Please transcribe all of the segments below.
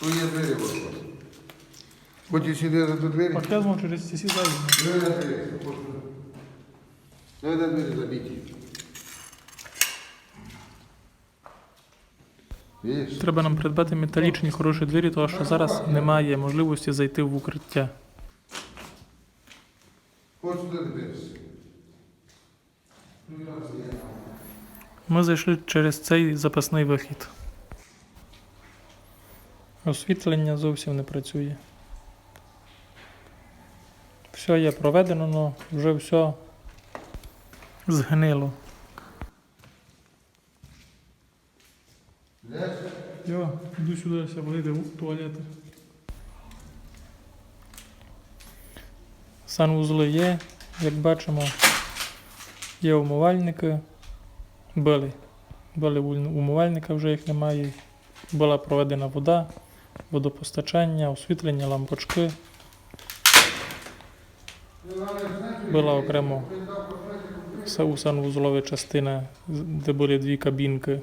Тут є двері ворота. Хочеш сюди до двері? Показував через ці сідаю. Двері на двері. Двері на двері забиті. Видиш? Треба нам придбати металічні хороші двері, тому що зараз немає можливості зайти в укриття. Ходь сюди дивись. Ми зайшли через цей запасний вихід. Освітлення зовсім не працює. Все є проведено, але вже все згнило. Йо, іду сюди, ся вийде в туалети. Санвузли є, як бачимо, є умивальники. Були уль- умивальника, вже їх немає. Була проведена вода, водопостачання, освітлення, лампочки. Була окремо са- у санвузлові частина, де були дві кабінки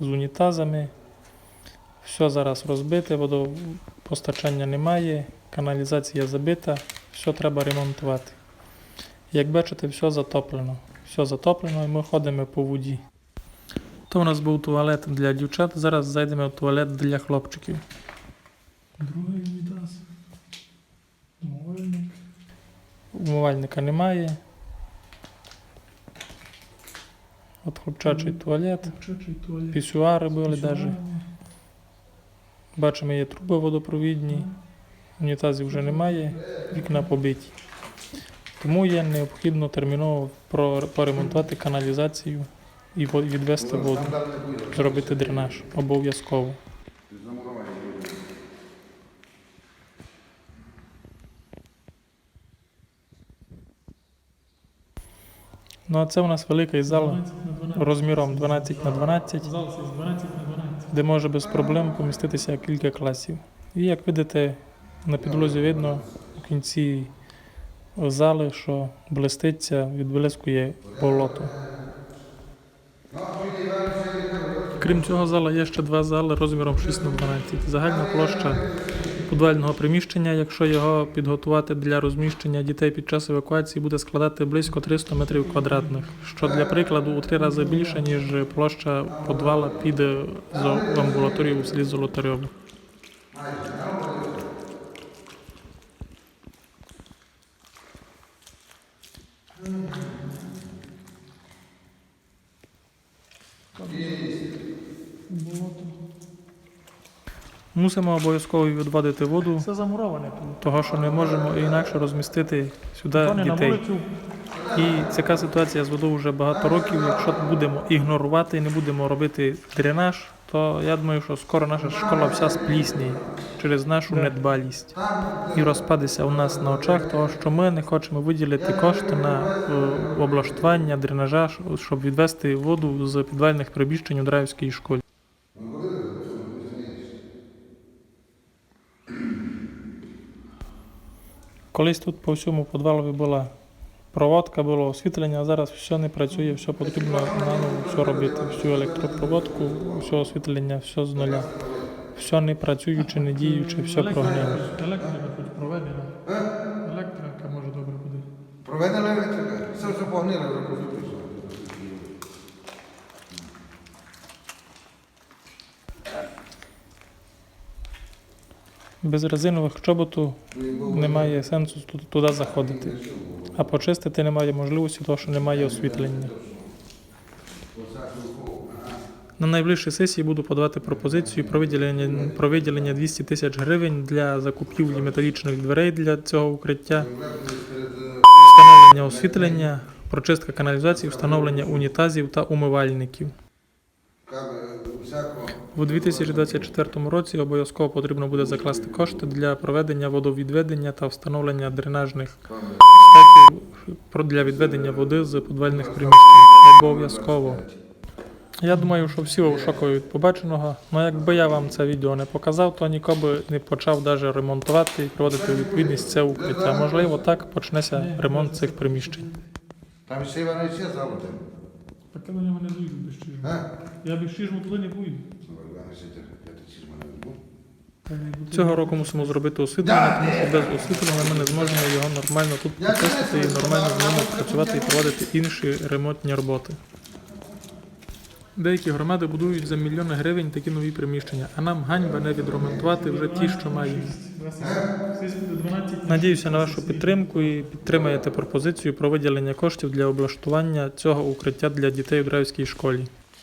з унітазами. Все зараз розбите, водопостачання немає, каналізація забита, все треба ремонтувати. Як бачите, все затоплено. Все затоплено і ми ходимо по воді. То у нас був туалет для дівчат, зараз зайдемо в туалет для хлопчиків. Другий унітаз. Умивальник. Умивальника немає. От хлопчачий туалет. Пісюари були навіть. Бачимо, є труби водопровідні. Унітазів вже немає, вікна побиті. Тому є необхідно терміново поремонтувати каналізацію і відвести воду, не буде. зробити дренаж обов'язково. Ну а це у нас великий зал розміром 12 на 12, де може без проблем поміститися кілька класів. І як видите, на підлозі видно у кінці зали, що блиститься, відблискує болото. Крім цього зала є ще два зали розміром 6 на 12. Загальна площа подвального приміщення, якщо його підготувати для розміщення дітей під час евакуації, буде складати близько 300 метрів квадратних, що для прикладу у три рази більше, ніж площа подвала під амбулаторію у селі Золотарьове. Мусимо обов'язково відводити воду, Це замуроване тут. того що не можемо інакше розмістити сюди на дітей. вулицю. І така ситуація з водою вже багато років. Якщо будемо ігнорувати і не будемо робити дренаж, то я думаю, що скоро наша школа вся сплісніє через нашу недбалість і розпадеться у нас на очах, того що ми не хочемо виділити кошти на е, облаштування дренажа, щоб відвести воду з підвальних приміщень у Драївській школі. Колись тут по всьому підвалові була проводка, було освітлення, а зараз все не працює, все потрібно наново все робити. Всю електропроводку, все освітлення, все з нуля. Все не працюючи, не діючи, все прогнило. Електрика хоч проведена. Електрика може добре буде. Проведена електрика. Все все погнило вже. Без резинових чоботу немає сенсу туди заходити. А почистити немає можливості, тому що немає освітлення. На найближчій сесії буду подавати пропозицію про виділення, про виділення 200 тисяч гривень для закупівлі металічних дверей для цього укриття, встановлення освітлення, прочистка каналізації, встановлення унітазів та умивальників. У 2024 році обов'язково потрібно буде закласти кошти для проведення водовідведення та встановлення дренажних стеків про- для відведення води з підвальних приміщень. Обов'язково. Я думаю, що всі у шокові від побаченого. Ну якби я вам це відео не показав, то ніколи не почав навіть ремонтувати і приводити у відповідність це укриття. Можливо, так почнеться ремонт цих приміщень. Там ще вона ще заводи. Так я до нього не дойду без чижу. Я без чижу туди не поїду. Цього року мусимо зробити освітлення, тому що без освітлення ми не зможемо його нормально тут почистити і нормально з ними працювати і проводити інші ремонтні роботи. Деякі громади будують за мільйони гривень такі нові приміщення, а нам ганьба не відремонтувати вже ті, що маємо. Здесь буде 12 Надіюся на вашу підтримку і підтримаєте пропозицію про виділення коштів для облаштування цього укриття для дітей у Драйвській школі.